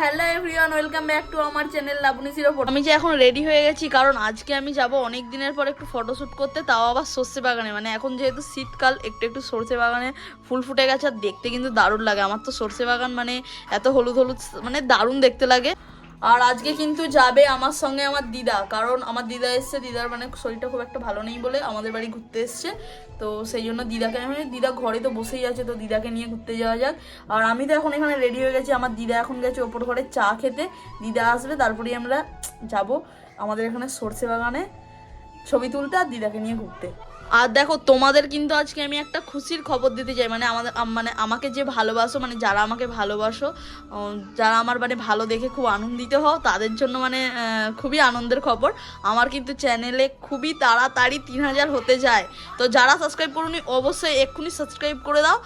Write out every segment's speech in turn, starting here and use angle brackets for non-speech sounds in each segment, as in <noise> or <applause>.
Welcome back to আমার channel Laboni zero আমি যে এখন রেডি হয়ে গেছি, কারণ আজকে আমি যাব অনেক দিনের পর একটু ফটোশ্যুট করতে, তাও আবার সর্ষে বাগানে। মানে এখন যেহেতু শীতকাল, একটু একটু সর্ষে বাগানে ফুল ফুটে গেছে, আর দেখতে কিন্তু দারুণ লাগে। আমার তো সর্ষে বাগান মানে এত হলুদ হলুদ মানে দারুণ দেখতে লাগে। আর আজকে কিন্তু যাবে আমার সঙ্গে আমার দিদা, কারণ আমার দিদা এসছে, দিদার মানে শরীরটা খুব একটা ভালো নেই বলে আমাদের বাড়ি ঘুরতে এসছে। তো সেই জন্য দিদাকে আমি দিদা ঘরে তো বসেই আছে, তো দিদাকে নিয়ে ঘুরতে যাওয়া যাক। আর আমি তো এখন এখানে রেডি হয়ে গেছি, আমার দিদা এখন গেছে ওপর ঘরে চা খেতে। দিদা আসবে, তারপরেই আমরা যাব আমাদের এখানে সর্ষে বাগানে ছবি তুলতে আর দিদাকে নিয়ে ঘুরতে। আর দেখো, তোমাদের কিন্তু আজকে আমি একটা খুশির খবর দিতে চাই। মানে আমাদের মানে আমাকে যে ভালোবাসো মানে যারা আমাকে ভালোবাসো যারা আমার মানে ভালো দেখে খুব আনন্দিত হও, তাদের জন্য মানে খুবই আনন্দের খবর। আমার কিন্তু চ্যানেলে খুবই তাড়াতাড়ি তিন হাজার হতে যায়। তো যারা সাবস্ক্রাইব করুনি, অবশ্যই এক্ষুনি সাবস্ক্রাইব করে দাও।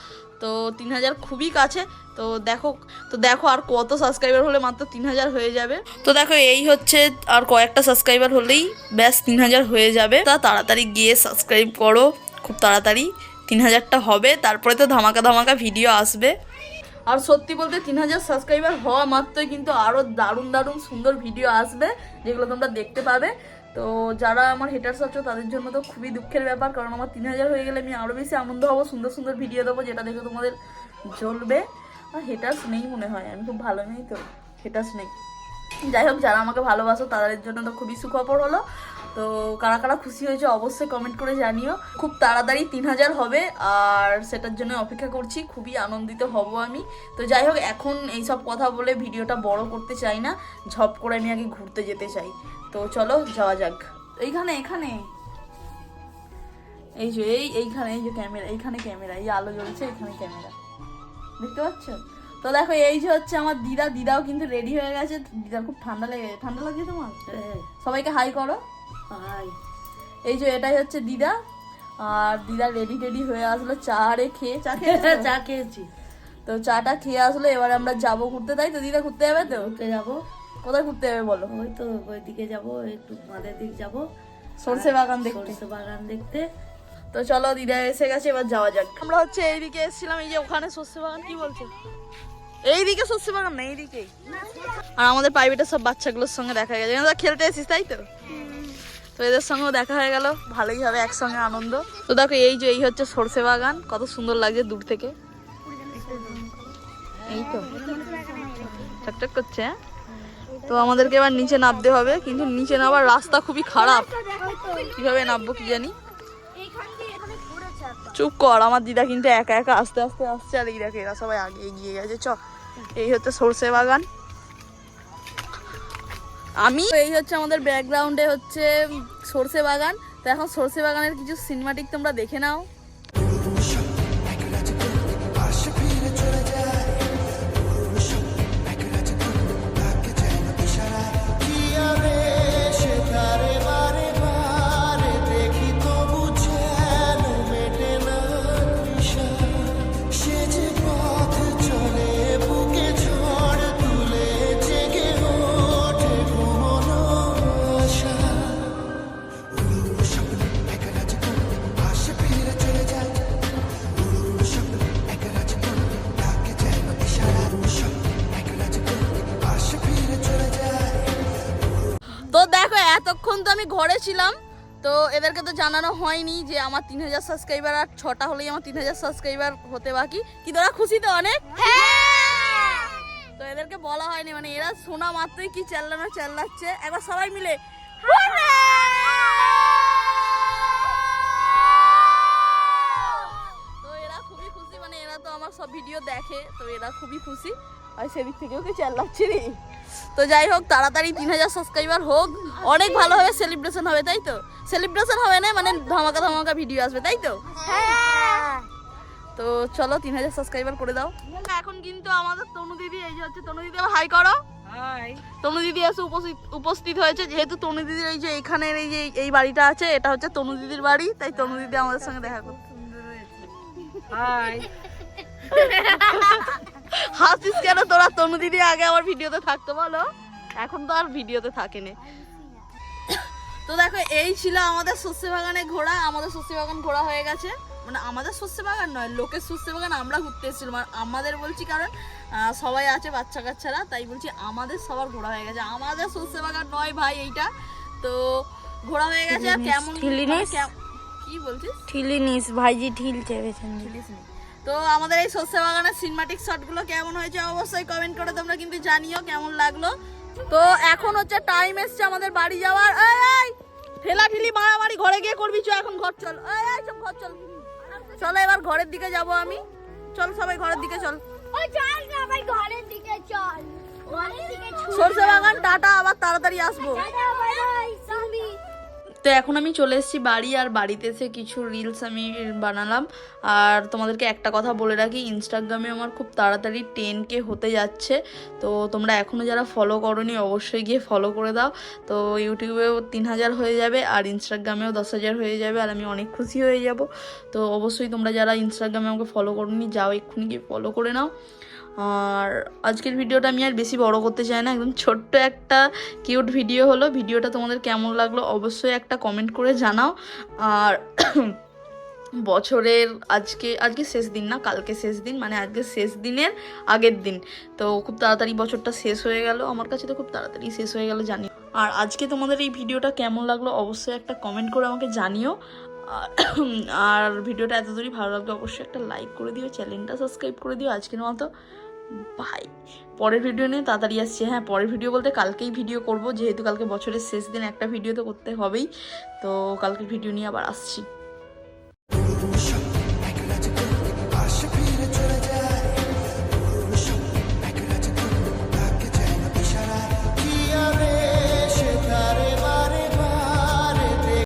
তো তিন হাজার খুবই কাছে। তো দেখো তো দেখো আর কত সাবস্ক্রাইবার হলে মাত্র তিন হাজার হয়ে যাবে। তো দেখো, এই হচ্ছে আর কয়েকটা সাবস্ক্রাইবার হলেই ব্যাস তিন হাজার হয়ে যাবে। তা তাড়াতাড়ি গিয়ে সাবস্ক্রাইব করো, খুব তাড়াতাড়ি। তিন হাজারটা হবে, তারপরে তো ধামাকা ধামাকা ভিডিও আসবে। আর সত্যি বলতে তিন হাজার সাবস্ক্রাইবার হওয়া মাত্রই কিন্তু আরও দারুণ দারুণ সুন্দর ভিডিও আসবে, যেগুলো তোমরা দেখতে পাবে। তো যারা আমার হেটার্স আছো, তাদের জন্য তো খুবই দুঃখের ব্যাপার, কারণ আমার তিন হাজার হয়ে গেলে আমি আরও বেশি আনন্দ হব, সুন্দর সুন্দর ভিডিও দেবো, যেটা দেখে তোমাদের জ্বলবে। আর হেটার্স নেই মনে হয়, আমি খুব ভালো নেই তো হেটার্স নেই। যাই হোক, যারা আমাকে ভালোবাসো, তাদের জন্য তো খুবই সুখবর হলো। তো কারা কারা খুশি হয়েছে অবশ্যই কমেন্ট করে জানিও। খুব তাড়াতাড়ি তিন হাজার হবে আর সেটার জন্য অপেক্ষা করছি। খুবই আনন্দিত হব আমি। তো যাই হোক এখন এইসব কথা বলে ভিডিওটা বড় করতে চাই না ঝপ করে আমি আগে ঘুরতে যেতে চাই। তো চলো যাওয়া যাক। এইখানে এখানে। এই যে এই এইখানে এই যে ক্যামেরা এইখানে ক্যামেরা এই আলো জ্বলছে এখানে ক্যামেরা। দেখতে পাচ্ছ? তো দেখো এই যে হচ্ছে আমার দিদা দিদাও কিন্তু রেডি হয়ে গেছে। দিদার খুব ঠান্ডা লেগে ঠান্ডা লাগছে তোমার? সবাইকে হাই করো। হাই এই যে এটাই হচ্ছে দিদা। আর দিদা রেডি টেডি হয়ে আসলো চা রে খেয়ে। চা খেয়ে চা খেয়েছি। তো চাটা খেয়ে আসলো এবার আমরা যাব ঘুরতে তাই তো দিদা ঘুরতে যাবে তো? ঘুরতে যাব। কোথায় ঘুরতে যাবে বলো? ওই তো ওই দিকে যাব একটু মাদের দিক যাব। সরষে বাগান দেখতে। সরষে বাগান দেখতে। তো চলো দিদা এসে গেছে এবার যাওয়া যাক। আমরা হচ্ছে এইদিকে এসেছিলাম এই যে ওখানে সর্ষে বাগান কি বলছো? এইদিকে সর্ষে বাগান না এইদিকেই আর আমাদের প্রাইভেটের সব বাচ্চাগুলোর সঙ্গে দেখা গেছে। খেলতে এসেছিস তাই তো? তো এদের সঙ্গেও দেখা হয়ে গেল, ভালোই হবে একসঙ্গে আনন্দ। তো দেখো, এই যে এই হচ্ছে সর্ষে বাগান, কত সুন্দর লাগছে দূর থেকে। এই তো। টকটক করছে হ্যাঁ? তো আমাদেরকে এবার নিচে নামতে হবে, কিন্তু নিচে নামার রাস্তা খুবই খারাপ। কীভাবে নামবো কি জানি? চুপ কর, আমার দিদা কিন্তু একা একা আস্তে আস্তে আসছে, আর এই দেখে, এরা সবাই আগে এগিয়ে গেছে। চ, এই হচ্ছে সর্ষে বাগান। আমি এই হচ্ছে আমাদের ব্যাকগ্রাউন্ডে হচ্ছে সর্ষে বাগান। তো এখন সর্ষে বাগানের কিছু সিনেমাটিক তোমরা দেখে নাও। এতক্ষণ তো আমি ঘরে ছিলাম তো এদেরকে তো জানানো হয়নি যে আমার তিন হাজার সাবস্ক্রাইবার আর ছটা হলেই আমার তিন হাজার সাবস্ক্রাইবার হতে বাকি। কি তোরা খুশি তো অনেক? তো এদেরকে বলা হয়নি মানে এরা শোনা মাত্রই কি চেল্লানো চেল্লাচ্ছে। একবার সবাই মিলে। তো এরা খুবই খুশি মানে এরা তো আমার সব ভিডিও দেখে তো এরা খুবই খুশি। আর সেদিক থেকেও কি চেল্লাচ্ছে রে? তো যাই হোক তাড়াতাড়ি তিন হাজার সাবস্ক্রাইবার হোক। অনেক ভালোভাবে সেলিব্রেশন হবে তাই তো? সেলিব্রেশন হবে না মানে ধামাকা ধামাকা ভিডিও আসবে তাই তো? তো চলো তিন হাজার সাবস্ক্রাইবার করে দাও। এখন কিন্তু আমাদের তনু দিদি এই যে হচ্ছে তনু দিদি হাই করো। হাই তনু দিদি এসে উপস্থিত উপস্থিত হয়েছে যেহেতু তনু দিদির এই যে এইখানের এই যে এই বাড়িটা আছে এটা হচ্ছে তনু দিদির বাড়ি তাই তনু দিদি আমাদের সঙ্গে দেখা করো হাই <laughs> হাসিস কেন তোরা তনু দিদি আগে আমার ভিডিওতে থাকতো বলো? এখন তো আর ভিডিওতে থাকে না তো দেখো এই ছিল আমাদের শস্য বাগানে ঘোরা আমাদের শস্য বাগান ঘোরা হয়ে গেছে। মানে আমাদের শস্য বাগান নয় লোকের শস্য বাগান আমরা ঘুরতে এসেছিলাম। আর আমাদের বলছি কারণ সবাই আছে বাচ্চা কাচ্চারা তাই বলছি আমাদের সবার ঘোরা হয়ে গেছে। আমাদের শস্য বাগান নয় ভাই এইটা। তো ঘোরা হয়ে গেছে আর কেমন মানে কি বলছিস? ঠিলি নিস ভাইজি ঠিলছে পেছন দিয়ে। তো আমাদের এই শস্য বাগানের সিনেমাটিক শটগুলো কেমন হয়েছে অবশ্যই কমেন্ট করে তোমরা কিন্তু জানিও কেমন লাগল। তো এখন হচ্ছে টাইম এসছে আমাদের বাড়ি যাওয়ার। এই ঠেলা ঠেলি মারামারি ঘরে গিয়ে করবি চ এখন ঘর চল। এই সব ঘর চল। চলো এবার ঘরের দিকে যাব আমি। চল সবাই ঘরের দিকে চল। চল চল। সরষে বাগান টাটা আবার তাড়াতাড়ি আসব। তো এখন আমি চলে এসেছি বাড়ি আর বাড়িতে এসে কিছু রিলস আমি বানালাম। আর তোমাদেরকে একটা কথা বলে রাখি ইনস্টাগ্রামে আমার খুব তাড়াতাড়ি টেন কে হতে যাচ্ছে। তো তোমরা এখনও যারা ফলো করোনি, অবশ্যই গিয়ে ফলো করে দাও। তো ইউটিউবেও তিন হাজার হয়ে যাবে আর ইনস্টাগ্রামেও দশ হাজার হয়ে যাবে আর আমি অনেক খুশি হয়ে যাব। তো অবশ্যই তোমরা যারা ইনস্টাগ্রামে আমাকে ফলো করোনি, যাও এক্ষুনি গিয়ে ফলো করে নাও। আর আজকের ভিডিওটা আমি আর বেশি বড় করতে চাই না, একদম ছোট্ট একটা কিউট ভিডিও হলো। ভিডিওটা তোমাদের কেমন লাগল অবশ্যই একটা কমেন্ট করে জানাও। আর <clears throat> বছরের আজকে আজকে শেষ দিন না, কালকে শেষ দিন মানে আজকে শেষ দিনের আগের দিন। তো খুব তাড়াতাড়ি বছরটা শেষ হয়ে গেল, আমার কাছে তো খুব তাড়াতাড়ি শেষ হয়ে গেল জানি। আর আজকে তোমাদের এই ভিডিওটা কেমন লাগল অবশ্যই একটা কমেন্ট করে আমাকে জানিও। আর- ভিডিওটা এত দূরই ভালো লাগল, অবশ্যই একটা লাইক করে দিও চ্যানেলটা সাবস্ক্রাইব করে দিও আজকের মতো। ভাই পরের ভিডিও নিয়ে তাড়াতাড়ি আসছে। হ্যাঁ পরের ভিডিও বলতে কালকেই ভিডিও করব, যেহেতু কালকে বছরের শেষ দিন, একটা ভিডিও তো করতে হবেই। তো কালকের ভিডিও নিয়ে আবার আসছি।